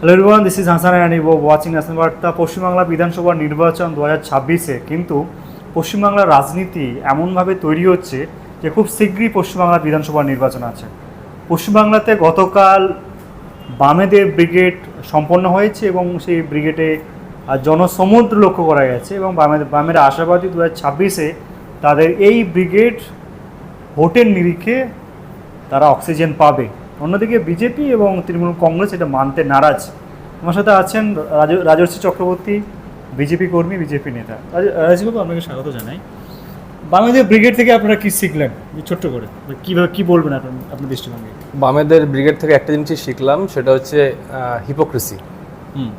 Hello everyone this is Hasan Rani watching national বার্তা পশ্চিমবাংলা বিধানসভা নির্বাচন দু হাজার ছাব্বিশে কিন্তু পশ্চিমবাংলার রাজনীতি এমনভাবে তৈরি হচ্ছে যে খুব শীঘ্রই পশ্চিমবাংলা বিধানসভা নির্বাচন আছে। পশ্চিমবাংলাতে গতকাল বামেদের ব্রিগেড সম্পন্ন হয়েছে এবং সেই ব্রিগেডে জনসমুদ্র লক্ষ্য করা গেছে এবং বামেদের বামেরা আশাবাদী দু হাজার ছাব্বিশে তাদের এই ব্রিগেড ভোটের নিরিখে তারা অক্সিজেন পাবে। অন্যদিকে বিজেপি এবং তৃণমূল কংগ্রেস এটা মানতে নারাজ। আমার সাথে আছেন রাজ- রাজর্ষি চক্রবর্তী বিজেপি কর্মী বিজেপি নেতা। রাজ- রাজবাবু আপনাকে স্বাগত জানাই। বাংলাদেশ ব্রিগেড থেকে আপনারা কি শিখলেন? ছোট্ট করে। কীভাবে কী বলবেন আপনার আপনার দৃষ্টিভঙ্গি? বামেদের ব্রিগেড থেকে একটা জিনিসই শিখলাম সেটা হচ্ছে হিপোক্রেসি হুম।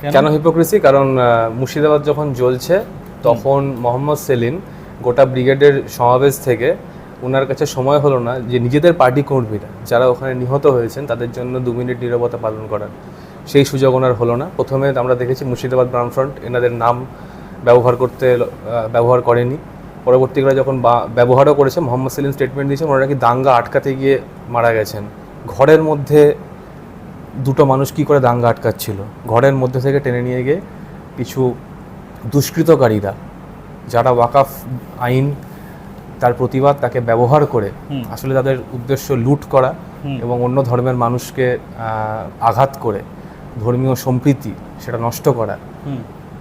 কেন? হিপোক্রেসি কারণ মুর্শিদাবাদ যখন জ্বলছে তখন মোহাম্মদ সেলিম গোটা ব্রিগেডের সমাবেশ থেকে ওনার কাছে সময় হলো না যে নিজেদের পার্টি কর্মীরা যারা ওখানে নিহত হয়েছেন, তাদের জন্য দু মিনিট নীরবতা পালন করার। সেই সুযোগ ওনার হলো না। প্রথমে আমরা দেখেছি মুর্শিদাবাদ বামফ্রন্ট এনাদের নাম ব্যবহার করতে ব্যবহার করেনি। পরবর্তীকালে যখন ব্যবহারও করেছে, মোহাম্মদ সেলিম স্টেটমেন্ট দিয়েছে, ওনারা নাকি দাঙ্গা আটকাতে গিয়ে মারা গেছেন। ঘরের মধ্যে দুটো মানুষ কি করে দাঙ্গা আটকাচ্ছিল? ঘরের মধ্যে থেকে টেনে নিয়ে গিয়ে কিছু দুষ্কৃতকারীরা, যারা ওয়াকাফ আইন তার প্রতিবাদ তাকে ব্যবহার করে আসলে তাদের উদ্দেশ্য লুট করা এবং অন্য ধর্মের মানুষকে আঘাত করে ধর্মীয় সম্প্রীতি সেটা নষ্ট করা।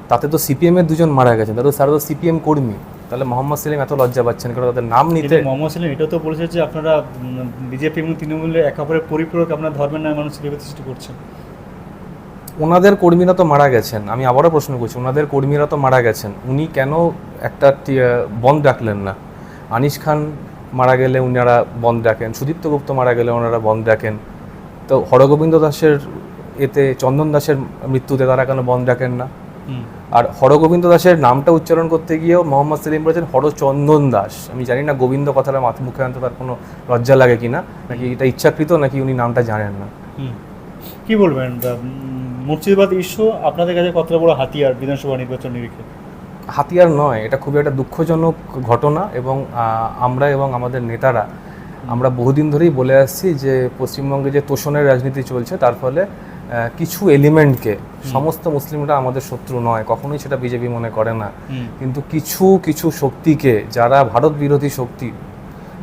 তাতে তো সিপিএম এর দুজন মারা গেছেন। তাদের তারা তো সিপিএম কর্মী। তাহলে মোহাম্মদ সেলিম এত লজ্জা পাচ্ছেন কারণ তাদের নাম নিতে মোহাম্মদ সেলিম এটাও তো বলেছে যে আপনারা বিজেপি এবং তৃণমূলের একে অপরের পরিপূরক আপনার ধর্মের নামে মানুষ সৃষ্টি করছেন ওনাদের কর্মীরা তো মারা গেছেন। আমি আবারও প্রশ্ন করছি ওনাদের কর্মীরা তো মারা গেছেন। উনি কেন একটা বন্ধ ডাকলেন না? আনিস খান মারা গেলে উনারা বন্ধ ডাকেন সুদীপ্ত গুপ্ত মারা গেলে ওনারা বন্ধ ডাকেন তো হরগোবিন্দ দাসের এতে চন্দন দাসের মৃত্যুতে তারা কেন বন্ধ ডাকেন না? আর হরগোবিন্দ দাসের নামটা উচ্চারণ করতে গিয়েও মোহাম্মদ সেলিম বলেছেন হরচন্দন দাস। আমি জানি না গোবিন্দ কথাটা মাথা মুখে আনতে তার কোনো লজ্জা লাগে কিনা নাকি এটা ইচ্ছাকৃত নাকি উনি নামটা জানেন না। কি বলবেন? মুর্শিদাবাদ ইস্যু আপনাদের কাছে কতটা বড় হাতিয়ার বিধানসভা নির্বাচন নিরিখে? হাতিয়ার নয় এটা খুবই একটা দুঃখজনক ঘটনা এবং আমরা এবং আমাদের নেতারা আমরা বহুদিন ধরেই বলে আসছি যে পশ্চিমবঙ্গে যে তোষণের রাজনীতি চলছে তার ফলে কিছু এলিমেন্টকে সমস্ত মুসলিমরা আমাদের শত্রু নয় কখনোই সেটা বিজেপি মনে করে না। কিন্তু কিছু কিছু শক্তিকে যারা ভারত বিরোধী শক্তি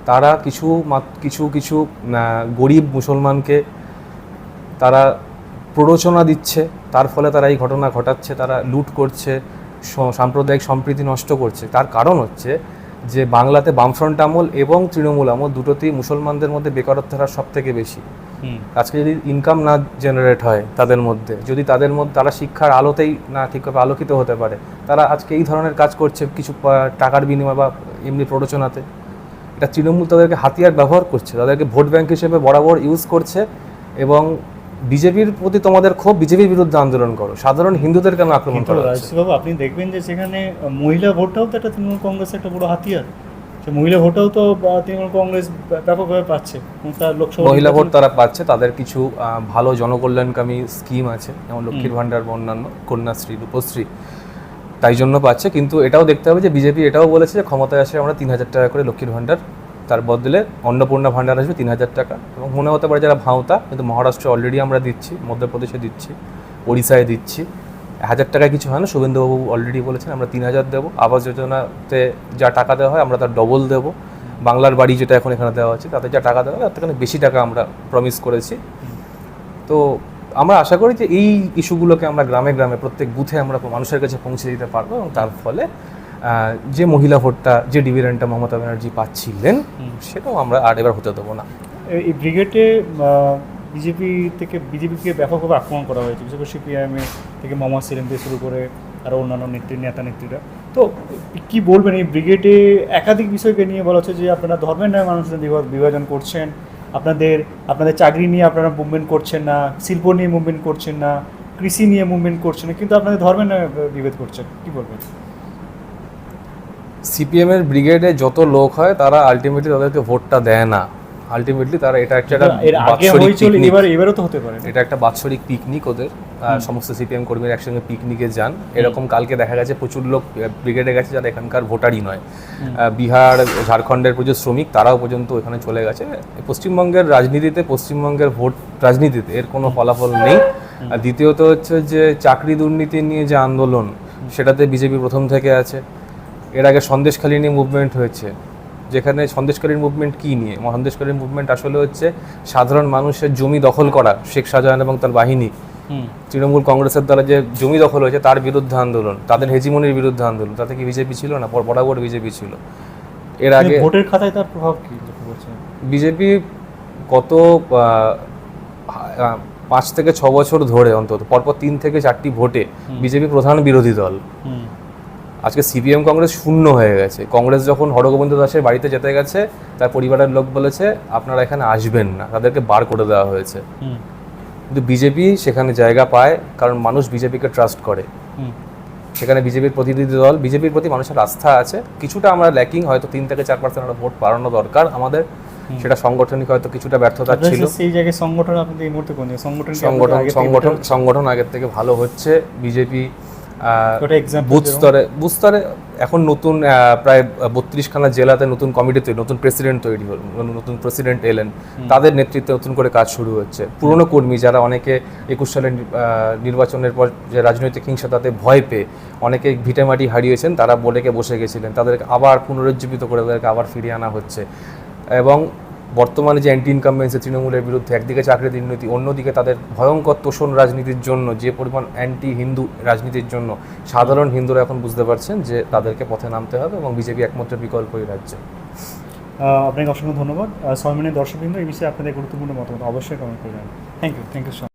তারা কিছু কিছু কিছু গরিব মুসলমানকে তারা প্ররোচনা দিচ্ছে তার ফলে তারা এই ঘটনা ঘটাচ্ছে তারা লুট করছে সাম্প্রদায়িক সম্প্রীতি নষ্ট করছে। তার কারণ হচ্ছে যে বাংলাতে বামফ্রন্ট আমল এবং তৃণমূল আমল দুটোতেই মুসলমানদের মধ্যে বেকারত্বের হার সব থেকে বেশি আজকে যদি ইনকাম না জেনারেট হয় তাদের মধ্যে যদি তাদের মধ্যে তারা শিক্ষার আলোতেই না ঠিকভাবে আলোকিত হতে পারে তারা আজকে এই ধরনের কাজ করছে কিছু টাকার বিনিময় বা এমনি প্ররোচনাতে। এটা তৃণমূল তাদেরকে হাতিয়ার ব্যবহার করছে তাদেরকে ভোট ব্যাংক হিসেবে বরাবর ইউজ করছে এবং বিজেপির প্রতি তোমাদের ক্ষোভ বিজেপির বিরুদ্ধে আন্দোলন করো। সাধারণ হিন্দুদের কেন আক্রমণ করা রাজশ্রীবাবু আপনি দেখবেন যে সেখানে মহিলা ভোটটাও তো একটা তৃণমূল কংগ্রেসের একটা বড় হাতিয়ার। মহিলা ভোটটাও তো তৃণমূল কংগ্রেস ব্যাপকভাবে পাচ্ছে। লোকসভা মহিলা ভোট তারা পাচ্ছে তাদের কিছু ভালো জনকল্যাণকামী স্কিম আছে যেমন লক্ষ্মীর ভাণ্ডার বা অন্যান্য কন্যাশ্রী রূপশ্রী তাই জন্য পাচ্ছে। কিন্তু এটাও দেখতে হবে যে বিজেপি এটাও বলেছে যে ক্ষমতায় আসে আমরা তিন হাজার টাকা করে লক্ষ্মীর ভাণ্ডার তার বদলে অন্নপূর্ণা ভাণ্ডার আসবে তিন হাজার টাকা। এবং মনে হতে পারে যারা ভাঁওতা, কিন্তু মহারাষ্ট্রে অলরেডি আমরা দিচ্ছি, মধ্যপ্রদেশে দিচ্ছি, ওড়িশায় দিচ্ছি। হাজার টাকায় কিছু হয় না, শুভেন্দুবাবু অলরেডি বলেছেন, আমরা তিন হাজার দেবো। আবাস যোজনাতে যা টাকা দেওয়া হয়, আমরা তার ডবল দেবো। বাংলার বাড়ি যেটা এখন এখানে দেওয়া হচ্ছে, তাতে যা টাকা দেওয়া হয়, তার থেকে বেশি টাকা আমরা প্রমিস করেছি। তো আমরা আশা করি যে এই ইস্যুগুলোকে আমরা গ্রামে গ্রামে, প্রত্যেক বুথে আমরা মানুষের কাছে পৌঁছে দিতে পারব এবং তার ফলে যে মহিলা ভোটটা যে ডিভিডেন্টটা মমতা ব্যানার্জি পাচ্ছিলেন সেটাও আমরা আর এবার হতে দেবো না। এই- ব্রিগেডে বিজেপি থেকে বিজেপিকে ব্যাপকভাবে আক্রমণ করা হয়েছে। বিশেষ করে সিপিআইএমএ থেকে মোহাম্মদ সেলিম থেকে শুরু করে আরও অন্যান্য নেত্রী নেতা নেত্রীরা। তো কি বলবেন এই ব্রিগেডে একাধিক বিষয়কে নিয়ে বলা হচ্ছে যে আপনারা ধর্মের নয় মানুষদের বিভা- বিভাজন করছেন। আপনাদের আপনাদের চাকরি নিয়ে আপনারা মুভমেন্ট করছেন না শিল্প নিয়ে মুভমেন্ট করছেন না কৃষি নিয়ে মুভমেন্ট করছেন না কিন্তু আপনাদের ধর্মের নয় বিভেদ করছেন। কি বলবেন? সিপিএম এর ব্রিগেডে যত লোক হয় তারা আলটিমেটলি তাদেরকে ভোটটা দেয় না। আলটিমেটলি তারা এটা একটা বাৎসরিক এবার এবারও তো হতে পারে। এটা একটা বাৎসরিক পিকনিক ওদের। সমস্ত সিপিএম কর্মীরা একসঙ্গে পিকনিকে যান। এরকম কালকে দেখা গেছে প্রচুর লোক ব্রিগেডে গেছে যারা এখানকার ভোটারই নয়। বিহার ঝাড়খণ্ডের প্রচুর শ্রমিক তারাও পর্যন্ত এখানে চলে গেছে। পশ্চিমবঙ্গের রাজনীতিতে পশ্চিমবঙ্গের ভোট রাজনীতিতে এর কোনো ফলাফল নেই। আর দ্বিতীয়ত হচ্ছে যে চাকরি দুর্নীতি নিয়ে যে আন্দোলন সেটাতে বিজেপি প্রথম থেকে আছে। এর আগে সন্দেশখালী নিয়ে মুভমেন্ট হয়েছে। যেখানে সন্দেশকারীর মুভমেন্ট কি নিয়ে? সন্দেশকারীর মুভমেন্ট আসলে হচ্ছে সাধারণ মানুষের জমি দখল করা শেখ শাহজাহান এবং তার বাহিনী। হুম। তৃণমূল কংগ্রেসের দ্বারা যে জমি দখল হয়েছে তার বিরুদ্ধে আন্দোলন তাদের হেজিমনির বিরুদ্ধে আন্দোলন। তাতে কি বিজেপি ছিল না? পর- বরাবর বিজেপি ছিল। এর আগে ভোটের খাতায় তার প্রভাব কি বিজেপি গত পাঁচ থেকে ছ বছর ধরে অন্তত পরপর তিন থেকে চারটি ভোটে বিজেপি প্রধান বিরোধী দল। আজকে সিপিএম কংগ্রেস শূন্য হয়ে গেছে। কংগ্রেস যখন হরগোবিন্দ দাসের বাড়িতে যেতে গেছে তার পরিবারের লোক বলেছে আপনারা এখানে আসবেন না। তাদেরকে বার করে দেওয়া হয়েছে। কিন্তু বিজেপি সেখানে জায়গা পায় কারণ মানুষ বিজেপিকে ট্রাস্ট করে। সেখানে বিজেপির প্রতিনিধি দল বিজেপির প্রতি মানুষের আস্থা আছে। কিছুটা আমরা ল্যাকিং হয়তো তিন থেকে চার পার্সেন্ট আমরা ভোট বাড়ানো দরকার আমাদের। সেটা সাংগঠনিক হয়তো কিছুটা ব্যর্থতা ছিল। সেই জায়গায় সংগঠন আপনাদের এই মুহূর্তে কোন? সংগঠন সংগঠন সংগঠন সংগঠন আগের থেকে ভালো হচ্ছে। বিজেপি বুথ যেরকম? স্তরে বুথ স্তরে এখন নতুন প্রায় বত্রিশখানা জেলাতে নতুন কমিটি তৈরি নতুন প্রেসিডেন্ট তৈরি হল নতুন প্রেসিডেন্ট এলেন। তাদের নেতৃত্বে নতুন করে কাজ শুরু হচ্ছে। পুরনো কর্মী যারা অনেকে একুশ সালের নির্বাচনের পর যে রাজনৈতিক হিংসা তাতে ভয় পেয়ে অনেকে ভিটেমাটি হারিয়েছেন তারা বোর্ডেকে বসে গেছিলেন। তাদেরকে আবার পুনরুজ্জীবিত করে তাদেরকে আবার ফিরিয়ে আনা হচ্ছে। এবং বর্তমানে যে অ্যান্টি ইনকামবেন্সি তৃণমূলের বিরুদ্ধে একদিকে চাকরি দুর্নীতি অন্যদিকে তাদের ভয়ঙ্কর তোষণ রাজনীতির জন্য, যে পরিমাণ অ্যান্টি হিন্দু রাজনীতির জন্য, সাধারণ হিন্দুরা এখন বুঝতে পারছেন যে তাদেরকে পথে নামতে হবে এবং বিজেপি একমাত্র বিকল্প এই রাজ্যে। আপনাকে অসংখ্য ধন্যবাদ। ছয় মিনিট দর্শকবৃন্দ, এই বিষয়ে আপনাদের গুরুত্বপূর্ণ মতামত অবশ্যই কমেন্ট করে thank you thank you so